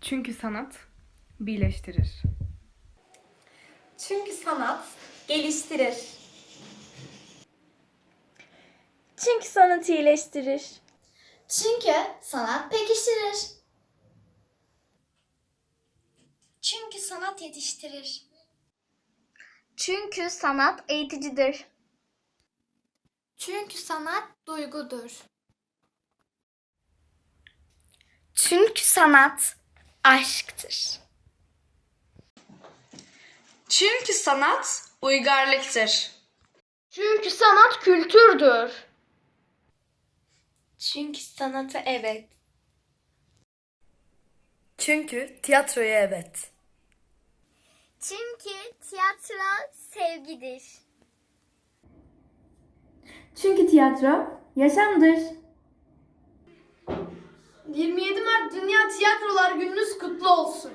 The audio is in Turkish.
Çünkü sanat birleştirir. Çünkü sanat geliştirir. Çünkü sanat iyileştirir. Çünkü sanat pekiştirir. Çünkü sanat yetiştirir. Çünkü sanat eğiticidir. Çünkü sanat duygudur. Çünkü sanat aşktır. Çünkü sanat uygarlıktır. Çünkü sanat kültürdür. Çünkü sanata evet. Çünkü tiyatroya evet. Çünkü tiyatro sevgidir. Çünkü tiyatro yaşamdır. 27 Mart Dünya Tiyatro olsun.